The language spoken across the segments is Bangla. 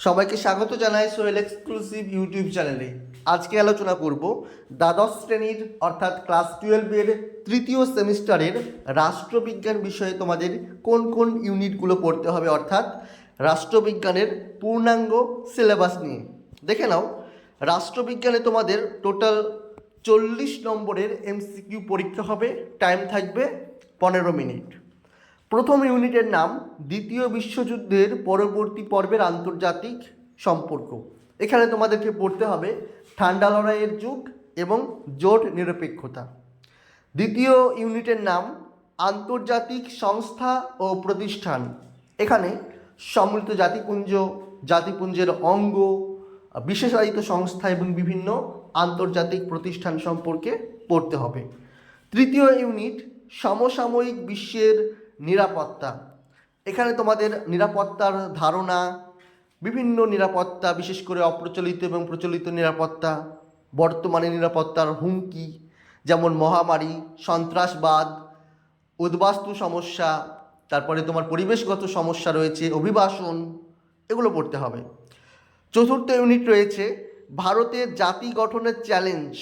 সবাইকে স্বাগত জানাই সোহেল এক্সক্লুসিভ ইউটিউব চ্যানেলে। আজকে আলোচনা করব দ্বাদশ শ্রেণির অর্থাৎ ক্লাস টুয়েলভের তৃতীয় সেমিস্টারের রাষ্ট্রবিজ্ঞান বিষয়ে তোমাদের কোন কোন ইউনিটগুলো পড়তে হবে অর্থাৎ রাষ্ট্রবিজ্ঞানের পূর্ণাঙ্গ সিলেবাস নিয়ে। দেখে নাও, রাষ্ট্রবিজ্ঞানে তোমাদের টোটাল চল্লিশ নম্বরের এমসিকিউ পরীক্ষা হবে, টাইম থাকবে পনেরো মিনিট। প্রথম ইউনিটের নাম দ্বিতীয় বিশ্বযুদ্ধের পরবর্তী পর্বের আন্তর্জাতিক সম্পর্ক। এখানে তোমাদেরকে পড়তে হবে ঠান্ডা লড়াইয়ের যুগ এবং জোট নিরপেক্ষতা। দ্বিতীয় ইউনিটের নাম আন্তর্জাতিক সংস্থা ও প্রতিষ্ঠান। এখানে সম্মিলিত জাতিপুঞ্জ, জাতিপুঞ্জের অঙ্গ, বিশেষায়িত সংস্থা এবং বিভিন্ন আন্তর্জাতিক প্রতিষ্ঠান সম্পর্কে পড়তে হবে। তৃতীয় ইউনিট সমসাময়িক বিশ্বের নিরাপত্তা। এখানে তোমাদের নিরাপত্তার ধারণা, বিভিন্ন নিরাপত্তা, বিশেষ করে অপ্রচলিত এবং প্রচলিত নিরাপত্তা, বর্তমানে নিরাপত্তার হুমকি, যেমন মহামারী, সন্ত্রাসবাদ, উদ্বাস্তু সমস্যা, তারপরে তোমার পরিবেশগত সমস্যা রয়েছে, অভিবাসন, এগুলো পড়তে হবে। চতুর্থ ইউনিট রয়েছে, ভারতের জাতি গঠনের চ্যালেঞ্জ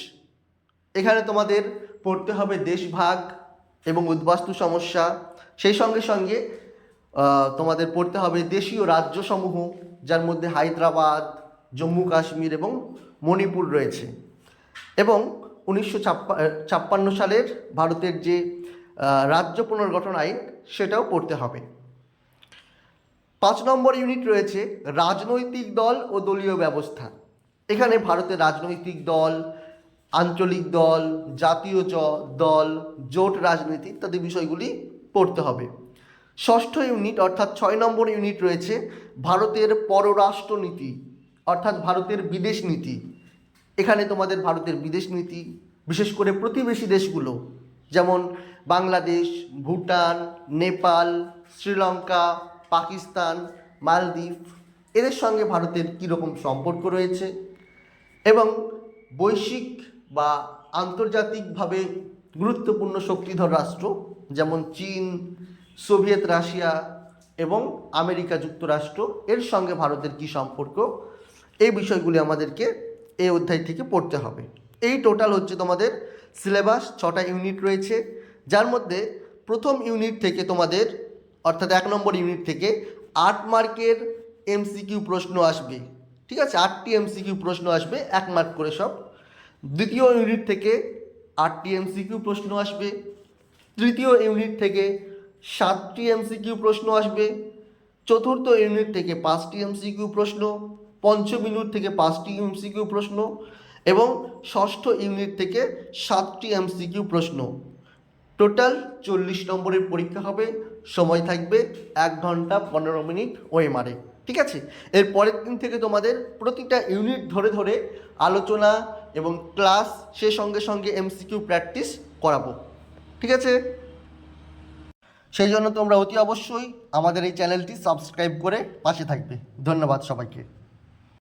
এখানে তোমাদের পড়তে হবে দেশভাগ এবং উদ্বাস্তু সমস্যা। সেই সঙ্গে সঙ্গে তোমাদের পড়তে হবে দেশীয় রাজ্যসমূহ, যার মধ্যে হায়দ্রাবাদ, জম্মু কাশ্মীর এবং মণিপুর রয়েছে। এবং উনিশশো ছাপ্পান্ন সালের ভারতের যে রাজ্য পুনর্গঠন আইন সেটাও পড়তে হবে। পাঁচ নম্বর ইউনিট রয়েছে রাজনৈতিক দল ও দলীয় ব্যবস্থা। এখানে ভারতের রাজনৈতিক দল, আঞ্চলিক দল, জাতীয় দল, জোট রাজনীতি ইত্যাদি বিষয়গুলি পড়তে হবে। ষষ্ঠ ইউনিট অর্থাৎ ছয় নম্বর ইউনিট রয়েছে ভারতের পররাষ্ট্রনীতি, অর্থাৎ ভারতের বিদেশ নীতি। এখানে তোমাদের ভারতের বিদেশ নীতি, বিশেষ করে প্রতিবেশী দেশগুলো, যেমন বাংলাদেশ, ভুটান, নেপাল, শ্রীলঙ্কা, পাকিস্তান, মালদ্বীপ, এদের সঙ্গে ভারতের কীরকম সম্পর্ক রয়েছে এবং বৈশ্বিক বা আন্তর্জাতিকভাবে গুরুত্বপূর্ণ শক্তিধর রাষ্ট্র যেমন চীন, সোভিয়েত রাশিয়া এবং আমেরিকা যুক্তরাষ্ট্র, এর সঙ্গে ভারতের কী সম্পর্ক? এই বিষয়গুলি আমাদেরকে এই অধ্যায় থেকে পড়তে হবে। এই টোটাল হচ্ছে তোমাদের সিলেবাস ছটা ইউনিট রয়েছে, যার মধ্যে প্রথম ইউনিট থেকে তোমাদের, অর্থাৎ এক নম্বর ইউনিট থেকে আট মার্কের এমসিকিউ প্রশ্ন আসবে। ঠিক আছে? আটটি এমসিকিউ প্রশ্ন আসবে, এক মার্ক করে সব। দ্বিতীয় ইউনিট থেকে আটটি এমসিকিউ প্রশ্ন আসবে। তৃতীয় ইউনিট থেকে সাতটি এমসিকিউ প্রশ্ন আসবে। চতুর্থ ইউনিট থেকে পাঁচটি এমসিকিউ প্রশ্ন, পঞ্চম ইউনিট থেকে পাঁচটি এমসিকিউ প্রশ্ন এবং ষষ্ঠ ইউনিট থেকে সাতটি এমসিকিউ প্রশ্ন। টোটাল চল্লিশ নম্বরের পরীক্ষা হবে। সময় থাকবে এক ঘণ্টা পনেরো মিনিট ওএমআরে। ঠিক আছে? এর পরের দিন থেকে তোমাদের প্রতিটা ইউনিট ধরে ধরে আলোচনা এবং ক্লাস সে সঙ্গে সঙ্গে এমসিকিউ প্র্যাকটিস করাবো। ঠিক আছে? সেই জন্য তোমরা অতি অবশ্যই আমাদের এই চ্যানেলটি সাবস্ক্রাইব করে পাশে থাকবে। ধন্যবাদ সবাইকে।